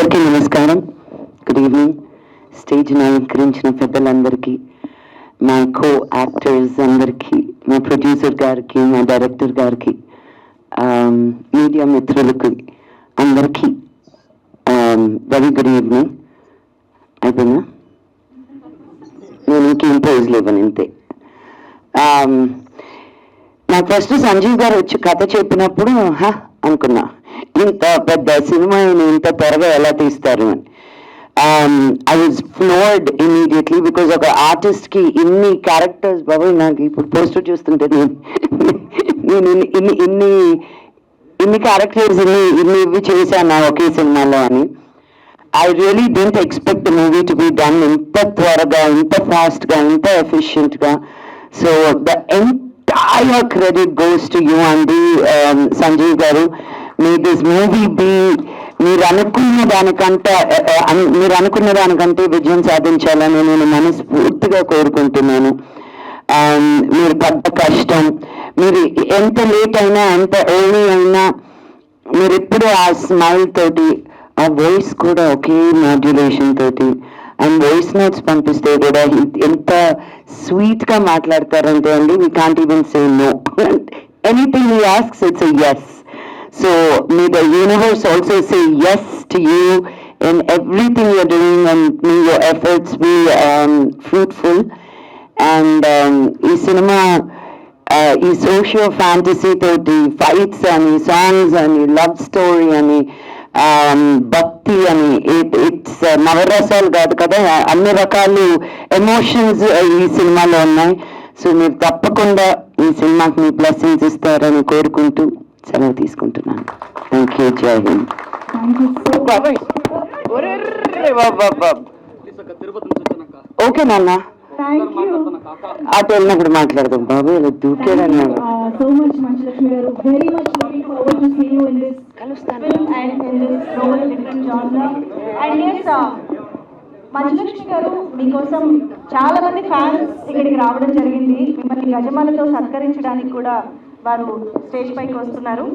అందరికీ నమస్కారం. Good evening stage అలంకరించిన పెద్దలందరికీ మా కో యాక్టర్స్ అందరికీ మా ప్రొడ్యూసర్ గారికి మా డైరెక్టర్ గారికి um, మీడియా మిత్రులకి అందరికీ వెరీ గుడ్ ఈవినింగ్ అయిపోయినా నేను ఇంకేం పోజులు ఇవ్వను ఇంతే. Um, నాకు ఫస్ట్ సంజీవ్ గారు వచ్చి కథ చెప్పినప్పుడు హా అనుకున్నా. ఇంత పెద్ద సినిమా ఇంత త్వరగా ఎలా తీస్తారు అని. I was floored immediately because ఒక ఆర్టిస్ట్కి ఇన్ని క్యారెక్టర్స్ బాబు నాకు ఇప్పుడు పోస్ట్ చూస్తుంటే నేను నేను ఇన్ని ఇన్ని ఇన్ని క్యారెక్టర్స్ ఇన్ని ఇన్ని ఇవి చేశాను ఒకే సినిమాలో అని. I really don't expect movie to be done ఇంత త్వరగా ఇంత ఫాస్ట్గా ఇంత ఎఫిషియెంట్గా so the entire credit goes to you అండి సంజీవ్ గారు. మీ దిస్ మూవీ బి మీరు అనుకున్న దానికంటే మీరు అనుకున్న దానికంటే విజయం సాధించాలని నేను మనస్ఫూర్తిగా కోరుకుంటున్నాను. మీరు పడ్డ కష్టం మీరు ఎంత లేట్ అయినా ఎంత ఎర్లీ అయినా మీరు ఎప్పుడు ఆ స్మైల్ తోటి ఆ వాయిస్ కూడా ఒకే మాడ్యులేషన్ తోటి అండ్ వాయిస్ నోట్స్ పంపిస్తే కూడా ఎంత స్వీట్గా మాట్లాడతారంటే అండి we can't even say no anything you asks it's yes so may the universe also say yes to you in everything you're doing and may your efforts be fruitful and ఈ సినిమా ఆ, ఈ సోషియో ఫ్యాంటసీ తోటి fights అని songs అని love story అని భక్తి అని ఇట్స్ నవరసాలు కాదు కదా అన్ని రకాలు ఎమోషన్స్ ఈ సినిమాలో ఉన్నాయి. సో మీరు తప్పకుండా ఈ సినిమాకి మీ బ్లెస్సింగ్స్ ఇస్తారని కోరుకుంటూ సెలవు తీసుకుంటున్నాను. థ్యాంక్ యూ జై హింద్ ఓకే నాన్న. అటు వెళ్ళినప్పుడు మాట్లాడదాం బాబు ఇలా దూకేదన్నాడు సో మచ్ మంచులక్ష్మి గారు. Very much looking forward to see you in this film and in this role different genre and S Manchu Lakshmi గారు మీకోసం చాలా మంది ఫ్యాన్స్ ఇక్కడికి రావడం జరిగింది. మిమ్మల్ని గజమాలతో సత్కరించడానికి కూడా వారు స్టేజ్ పైకి వస్తున్నారు.